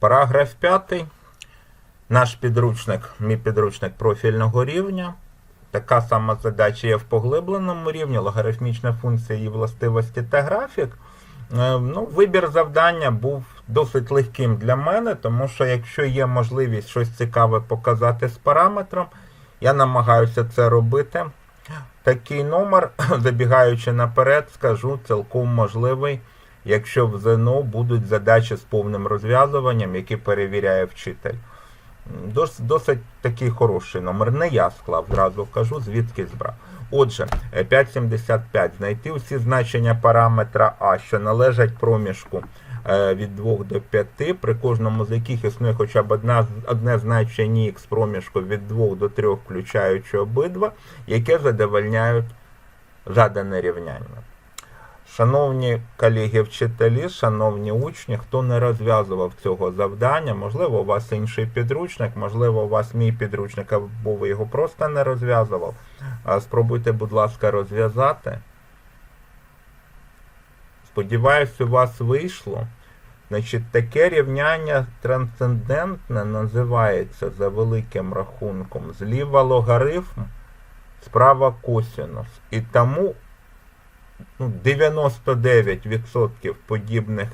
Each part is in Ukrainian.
Параграф 5. Наш підручник, мій підручник профільного рівня. Така сама задача є в поглибленому рівні, логарифмічна функція її властивості та графік. Е, Ну, вибір завдання був досить легким для мене, тому що якщо є можливість щось цікаве показати з параметром, я намагаюся це робити. Такий номер, забігаючи наперед, скажу, цілком можливий, якщо в ЗНО будуть задачі з повним розв'язуванням, які перевіряє вчитель. Дос, досить такий хороший номер. Не я склав, зразу кажу, звідки збрав. Отже, е, 5,75. Знайти всі значення параметра А, що належать проміжку е, від 2 до 5, при кожному з яких існує хоча б одна, одне значення х проміжку від 2 до 3, включаючи обидва, яке задовольняють задане рівняння. Шановні колеги вчителі, шановні учні, хто не розв'язував цього завдання, можливо, у вас інший підручник, можливо, у вас мій підручник, або ви його просто не розв'язував. Спробуйте, будь ласка, розв'язати. Сподіваюсь, у вас вийшло. Значить, таке рівняння трансцендентне називається за великим рахунком зліва логарифм, справа косинус. І тому ну, 99% подібних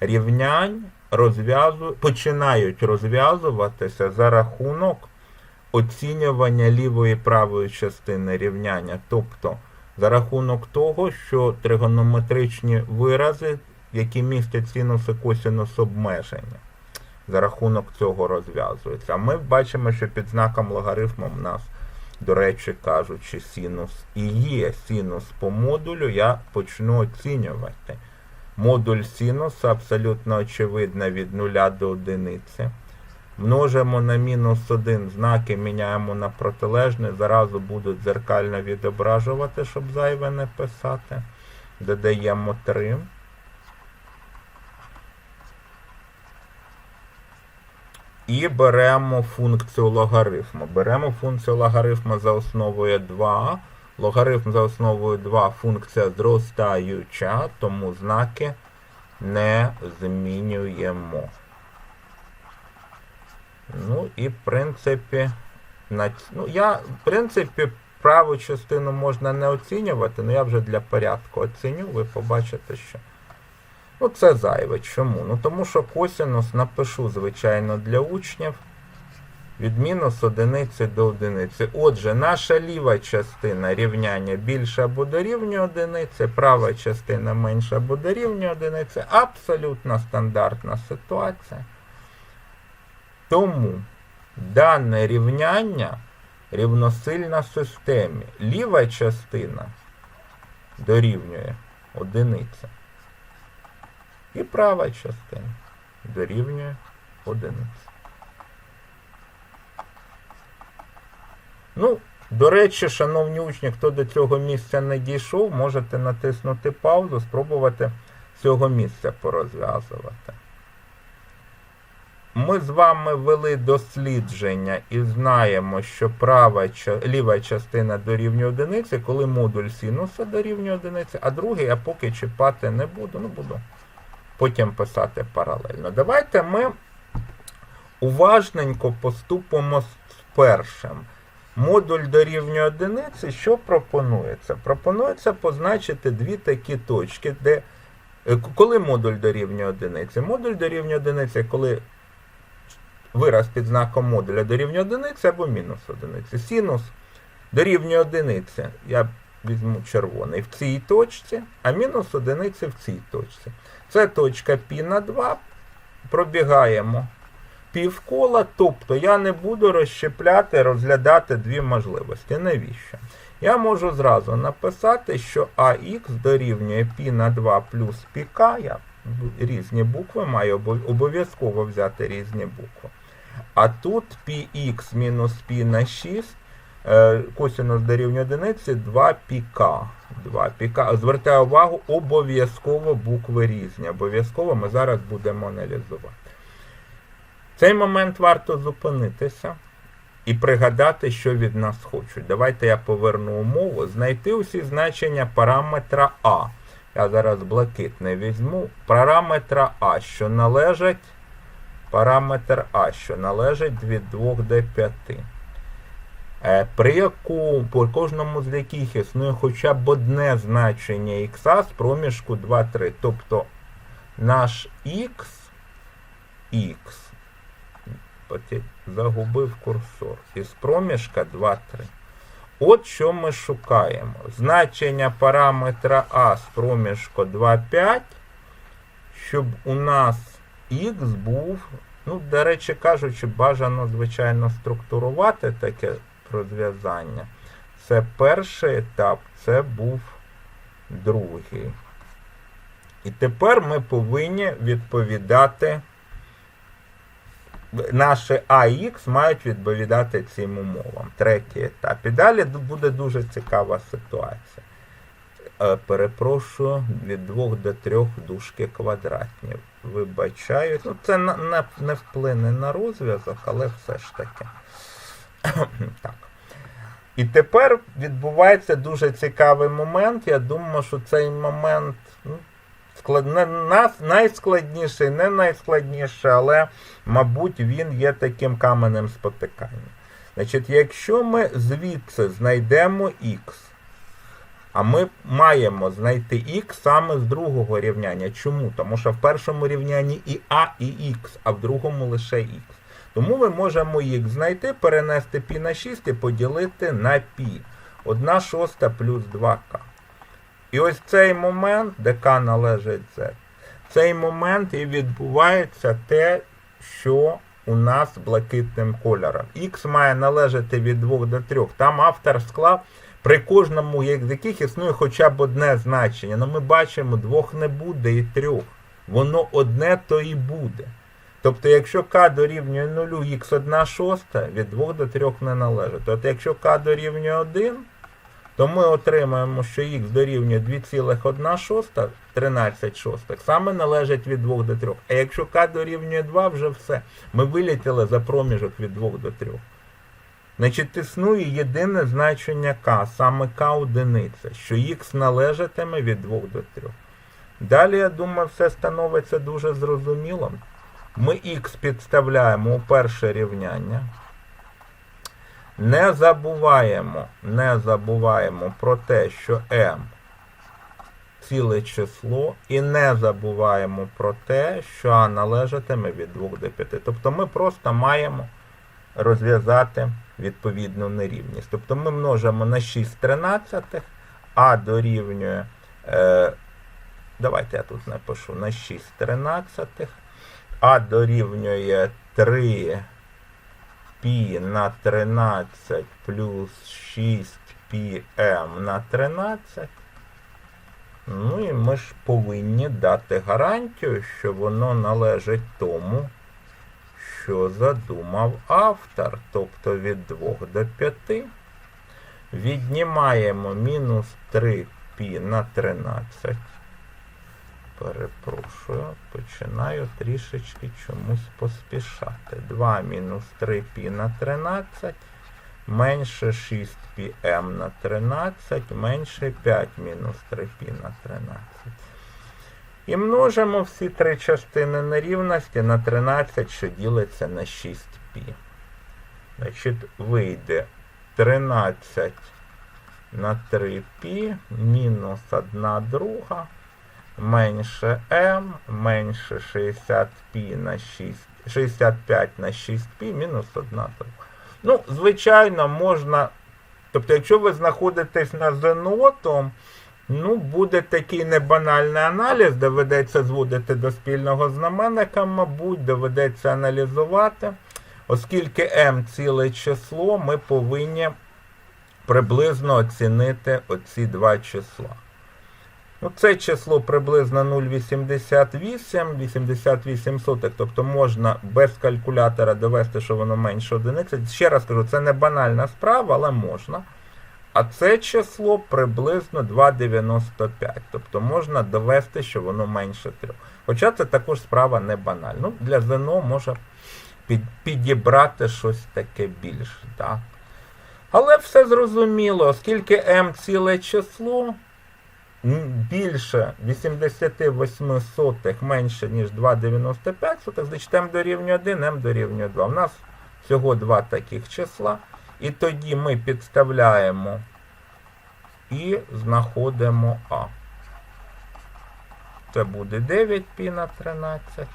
рівнянь розв'язу... починають розв'язуватися за рахунок оцінювання лівої і правої частини рівняння. Тобто за рахунок того, що тригонометричні вирази, які містять синус і косинус обмеження, за рахунок цього розв'язуються. А ми бачимо, що під знаком логарифму в нас до речі, кажучи, синус і є синус по модулю, я почну оцінювати. Модуль синуса абсолютно очевидно від 0 до 1. Множимо на мінус 1 знаки, міняємо на протилежне, зразу будуть дзеркально відображувати, щоб зайве не писати. Додаємо 3. І беремо функцію логарифму. Беремо функцію логарифму за основою 2. Логарифм за основою 2 функція зростаюча, тому знаки не змінюємо. Ну і в принципі, ну, я, в принципі, праву частину можна не оцінювати, але я вже для порядку оціню, ви побачите, що. Ну, це зайве. Чому? Ну тому що косинус напишу, звичайно, для учнів від мінус одиниці до одиниці. Отже, наша ліва частина рівняння більша або дорівнює одиниці, права частина менша або дорівнює одиниці. Абсолютно стандартна ситуація. Тому дане рівняння рівносильна системі. Ліва частина дорівнює одиниці. І права частина дорівнює одиниці. Ну, до речі, шановні учні, хто до цього місця не дійшов, можете натиснути паузу, спробувати цього місця порозв'язувати. Ми з вами вели дослідження і знаємо, що права, ліва частина дорівнює одиниці, коли модуль синуса дорівнює одиниці, а другий я поки чіпати не буду, ну буду потім писати паралельно. Давайте ми уважненько поступимо з першим. Модуль дорівнює одиниці, що пропонується? Пропонується позначити дві такі точки, де. е, Коли модуль дорівнює одиниці? Модуль дорівнює одиниці, коли вираз під знаком модуля дорівнює одиниці або мінус одиниці. Синус дорівнює одиниці. Я візьму червоний в цій точці, а мінус одиниці в цій точці. Це точка π на 2. Пробігаємо півкола, тобто я не буду розщепляти, розглядати дві можливості. Навіщо? Я можу зразу написати, що АХ дорівнює π на 2 плюс пк. Я б- різні букви маю обов- обов'язково взяти різні букви. А тут πx мінус π на 6, е, косинус дорівнює одиниці 2 пк. 2 пк. Звертаю увагу, обов'язково букви різні. Обов'язково ми зараз будемо аналізувати. В цей момент варто зупинитися і пригадати, що від нас хочуть. Давайте я поверну умову. Знайти усі значення параметра А. Я зараз блакитне візьму. Параметра А, що належать параметр А, що належить від 2 до 5. Е, При яку по кожному з яких існує хоча б одне значення х з проміжку 2-3. Тобто наш х, х, загубив курсор, із проміжка 2-3. От що ми шукаємо. Значення параметра А з проміжку 2,5, щоб у нас х був, ну, до речі кажучи, бажано, звичайно, структурувати таке розв'язання. Це перший етап, це був другий. І тепер ми повинні відповідати. Наші АХ мають відповідати цим умовам. Третій етап. І далі буде дуже цікава ситуація. Е, Перепрошую, від 2 до 3 дужки квадратні. Вибачаю. Ну, це не вплине на розв'язок, але все ж таки. так. І тепер відбувається дуже цікавий момент. Я думаю, що цей момент ну, склад... не, нас, найскладніший, не найскладніший, але, мабуть, він є таким каменем спотикання. Значить, якщо ми звідси знайдемо х, а ми маємо знайти х саме з другого рівняння. Чому? Тому що в першому рівнянні і А, і х, а в другому лише х. Тому ми можемо х знайти, перенести π на 6 і поділити на π. 1 шоста плюс 2к. І ось цей момент, де k належить z, цей момент і відбувається те, що у нас блакитним кольором. Х має належати від 2 до 3. Там автор склав при кожному з яких існує хоча б одне значення. Ну ми бачимо, двох не буде і трьох. Воно одне то і буде. Тобто, якщо k дорівнює 0, х 1 шоста від 2 до 3 не належить. Тобто, якщо k дорівнює 1, то ми отримаємо, що х дорівнює 2,1 шоста, 13 шостих, саме належить від 2 до 3. А якщо k дорівнює 2, вже все. Ми вилетіли за проміжок від 2 до 3. Значить, існує єдине значення k, саме k одиниця, що х належатиме від 2 до 3. Далі, я думаю, все становиться дуже зрозуміло. Ми х підставляємо у перше рівняння. Не забуваємо, не забуваємо про те, що m ціле число, і не забуваємо про те, що а належатиме від 2 до 5. Тобто ми просто маємо розв'язати відповідну нерівність. Тобто ми множимо на 6 тринадцятих, а дорівнює, е, давайте я тут напишу на 6 тринадцятих, а дорівнює 3 пі на 13 плюс 6 пм на 13. Ну і ми ж повинні дати гарантію, що воно належить тому, що задумав автор, тобто від 2 до 5. Віднімаємо мінус 3 пі на 13. Перепрошую, починаю трішечки чомусь поспішати. 2 мінус 3 пі на 13 менше 6 пм на 13 менше 5 мінус 3 пі на 13. І множимо всі три частини нерівності на 13, що ділиться на 6 пі. Значить, вийде 13 на 3 пі мінус 1 друга менше m менше 60 пі на 6, 65 на 6 пі мінус 1. Ну, звичайно, можна. Тобто, якщо ви знаходитесь на ЗНО, ну, буде такий небанальний аналіз, доведеться зводити до спільного знаменника, мабуть, доведеться аналізувати. Оскільки m ціле число, ми повинні приблизно оцінити оці два числа. Ну, Це число приблизно 0,88, 88 сотих, тобто можна без калькулятора довести, що воно менше одиниці. Ще раз кажу, це не банальна справа, але можна. А це число приблизно 2,95. Тобто можна довести, що воно менше 3. Хоча це також справа не банальна. Ну, Для ЗНО може підібрати щось таке більше. Так? Але все зрозуміло, оскільки m ціле число м, більше 88 сотих менше, ніж 2,95 сотих, значить m дорівнює 1, m дорівнює 2. У нас всього два таких числа. І тоді ми підставляємо і знаходимо А. Це буде 9 π на 13.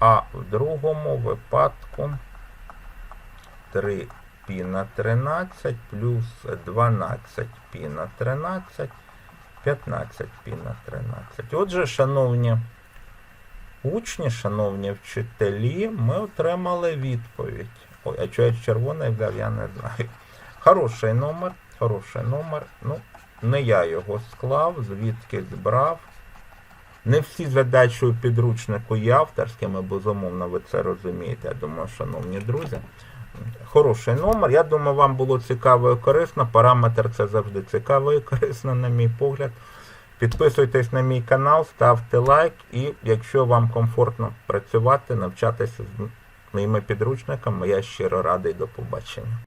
А в другому випадку 3 π на 13 плюс 12 π на 13, 15 пі на 13. Отже, шановні учні, шановні вчителі, ми отримали відповідь. Ой, а чого я червоний взяв, я не знаю. Хороший номер, хороший номер. Ну, не я його склав, звідки збрав. Не всі задачі у підручнику є авторськими, безумовно, ви це розумієте. Я думаю, шановні друзі. Хороший номер. Я думаю, вам було цікаво і корисно. Параметр це завжди цікаво і корисно, на мій погляд. Підписуйтесь на мій канал, ставте лайк і якщо вам комфортно працювати, навчатися з моїми підручниками, я щиро радий до побачення.